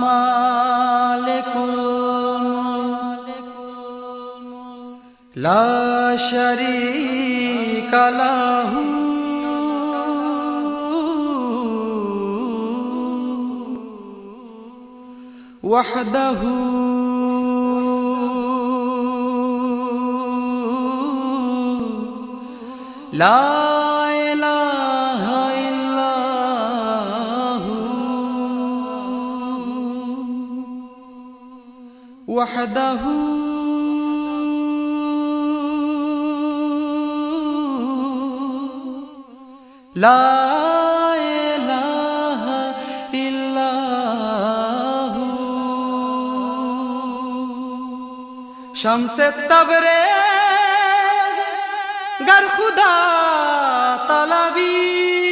مالک الملک لا شریک لہ وحده لا وحده لا إله إلا هو. شمس تبریز گر خدا طلبی.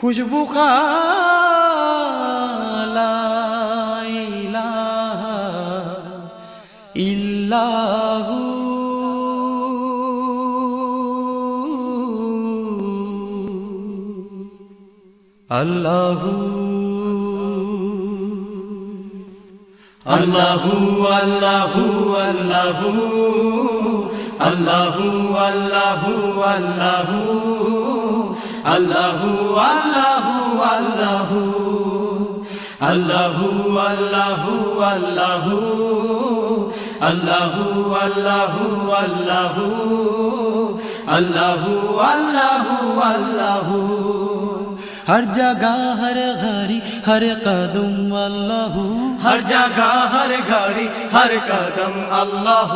خوشبو لا إله إلا هو الله الله الله الله الله الله الله اللہ اللہ اللہ اللہ اللہ اللہ اللہ اللہ اللہ اللہ اللہ اللہ ہر جگہ ہر گھری ہر قدم اللہ ہر جگہ ہر گھڑی ہر قدم اللہ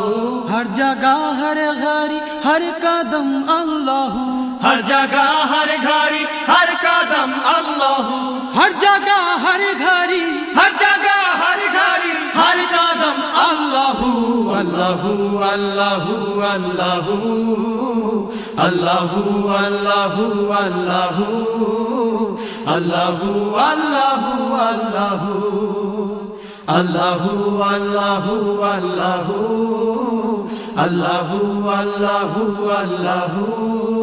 ہر جگہ ہر گھری ہر قدم اللہ ہر جگہ ہر گھڑی ہر قدم اللہ۔ ہر جگہ ہر گھری ہر جگہ ہر گھڑی ہر قدم اللہ اللہ اللہ۔ اللہ اللہ اللہ۔ اللہ اللہ اللہ۔ اللہ اللہ اللہ۔ اللہ اللہ اللہ۔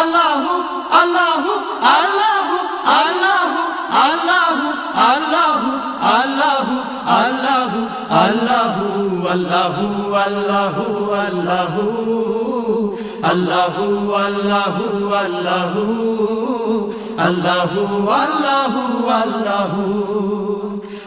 الله الله الله الله الله الله الله الله الله والله والله والله الله والله والله الله والله والله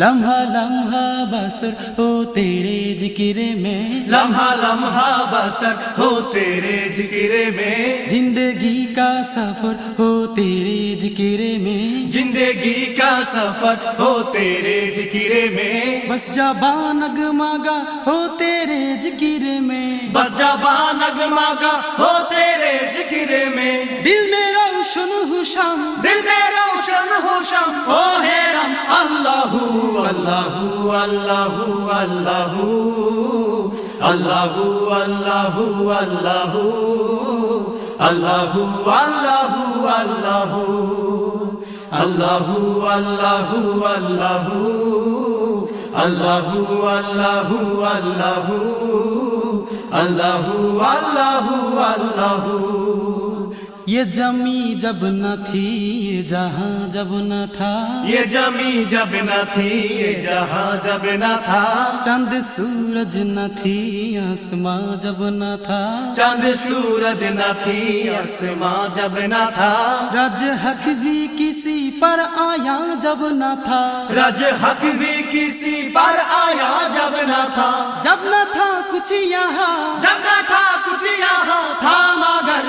لمحہ لمحہ بسر ہو تیرے ذکر میں۔ لمحہ لمحہ بسر ہو تیرے ذکر میں۔ زندگی کا سفر ہو تیرے ذکر میں۔ زندگی کا سفر ہو تیرے ذکر میں۔ بس جبان اگماگا ہو تیرے ذکر میں۔ بس جبان اگماگا ہو تیرے ذکر میں۔ دل میں রোশন হুসাম দিল মে রোশন হুসাম ও হে রাম আল্লাহু আল্লাহু আল্লাহু আল্লাহু আল্লাহু আল্লাহু আল্লাহু আল্লাহু আল্লাহু আল্লাহু আল্লাহু আল্লাহু আল্লাহু আল্লাহু আল্লাহু আল্লাহু আল্লাহু আল্লাহু আল্লাহু یہ جمی جب نہ تھی یہ جہاں جب نہ تھا یہ جمی جب نہ تھی یہ جہاں جب نہ تھا چاند سورج نہ تھی آسماں جب نہ تھا چاند سورج نہ تھی آسماں جب نہ تھا رج حق بھی کسی پر آیا جب نہ تھا رج حق بھی کسی پر آیا جب نہ تھا جب نہ تھا کچھ یہاں جب نہ تھا کچھ یہاں تھا مگر